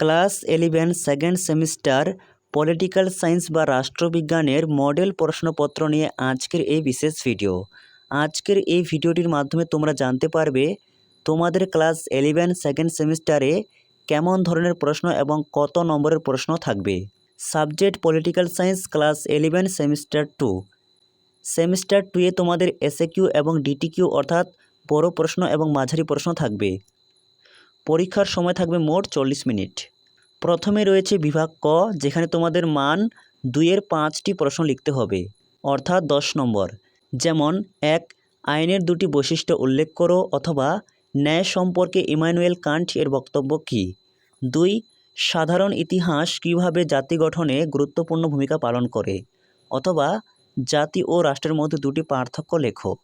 Class eleven second semester political science বা রাষ্ট্রবিজ্ঞানের model প্রশ্নপত্র নিয়ে আজকের এই বিশেষ ভিডিও। আজকের এই ভিডিওটির মাধ্যমে তোমরা জানতে পারবে তোমাদের ক্লাস ইলেভেন সেকেন্ড সেমিস্টারে কেমন ধরনের প্রশ্ন এবং কত নম্বরের প্রশ্ন থাকবে। Subject political science class eleven semester two. Semester টুয়ে তোমাদের এসএ কিউ এবং ডিটি কিউ অর্থাৎ বড় প্রশ্ন এবং মাঝারি প্রশ্ন থাকবে। পরীক্ষার সময় থাকবে মোট চল্লিশ মিনিট। প্রথমে রয়েছে বিভাগ ক, যেখানে তোমাদের মান দুইয়ের পাঁচটি প্রশ্ন লিখতে হবে, অর্থাৎ দশ নম্বর। যেমন, এক, আইনের দুটি বৈশিষ্ট্য উল্লেখ করো অথবা ন্যায় সম্পর্কে ইমানুয়েল কান্ট এর বক্তব্য কী? দুই, সাধারণ ইতিহাস কীভাবে জাতি গঠনে গুরুত্বপূর্ণ ভূমিকা পালন করে? অথবা, জাতি ও রাষ্ট্রের মধ্যে দুটি পার্থক্য লেখো।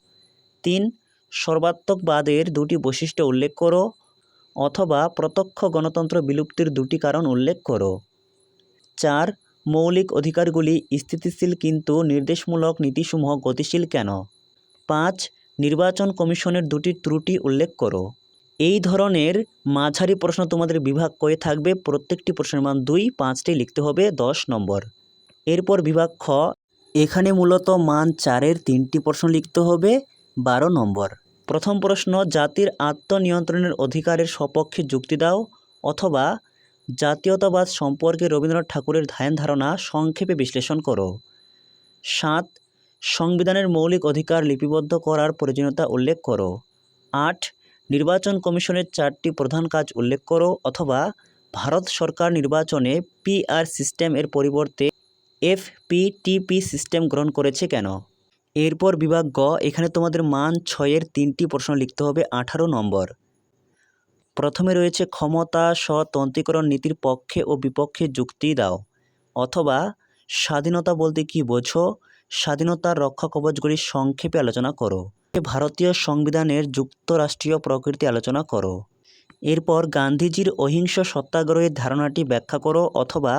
তিন, সর্বাত্মকবাদের দুটি বৈশিষ্ট্য উল্লেখ করো অথবা প্রত্যক্ষ গণতন্ত্র বিলুপ্তির দুটি কারণ উল্লেখ করো। চার, মৌলিক অধিকারগুলি স্থিতিশীল কিন্তু নির্দেশমূলক নীতিসমূহ গতিশীল কেন? পাঁচ, নির্বাচন কমিশনের দুটি ত্রুটি উল্লেখ করো। এই ধরনের মাঝারি প্রশ্ন তোমাদের বিভাগ করে থাকবে। প্রত্যেকটি প্রশ্নের মান দুই, পাঁচটি লিখতে হবে দশ নম্বর। এরপর বিভাগ খ, এখানে মূলত মান চারের তিনটি প্রশ্ন লিখতে হবে বারো নম্বর। প্রথম প্রশ্ন, জাতির আত্মনিয়ন্ত্রণের অধিকারের সপক্ষে যুক্তি দাও অথবা জাতীয়তাবাদ সম্পর্কে রবীন্দ্রনাথ ঠাকুরের ধ্যান ধারণা সংক্ষেপে বিশ্লেষণ করো। সাত, সংবিধানের মৌলিক অধিকার লিপিবদ্ধ করার প্রয়োজনীয়তা উল্লেখ করো। আট, নির্বাচন কমিশনের চারটি প্রধান কাজ উল্লেখ করো অথবা ভারত সরকার নির্বাচনে পিআর সিস্টেম এর পরিবর্তে এফপিটিপি সিস্টেম গ্রহণ করেছে কেন? এরপর বিভাগ গ, এখানে তোমাদের মান ছয়ের তিনটি প্রশ্ন লিখতে হবে, আঠারো নম্বর। প্রথমে রয়েছে ক্ষমতা, স্বতন্ত্রীকরণ নীতির পক্ষে ও বিপক্ষে যুক্তি দাও। অথবা স্বাধীনতা বলতে কি বোঝো? স্বাধীনতার রক্ষা কবচগুলি সংক্ষেপে আলোচনা করো। ভারতীয় সংবিধানের যুক্তরাষ্ট্রীয় প্রকৃতি আলোচনা করো। এরপর গান্ধীজির অহিংস সত্যাগ্রহের ধারণাটি ব্যাখ্যা করো, অথবা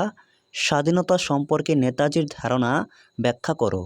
স্বাধীনতা সম্পর্কে নেতাজির ধারণা ব্যাখ্যা করো।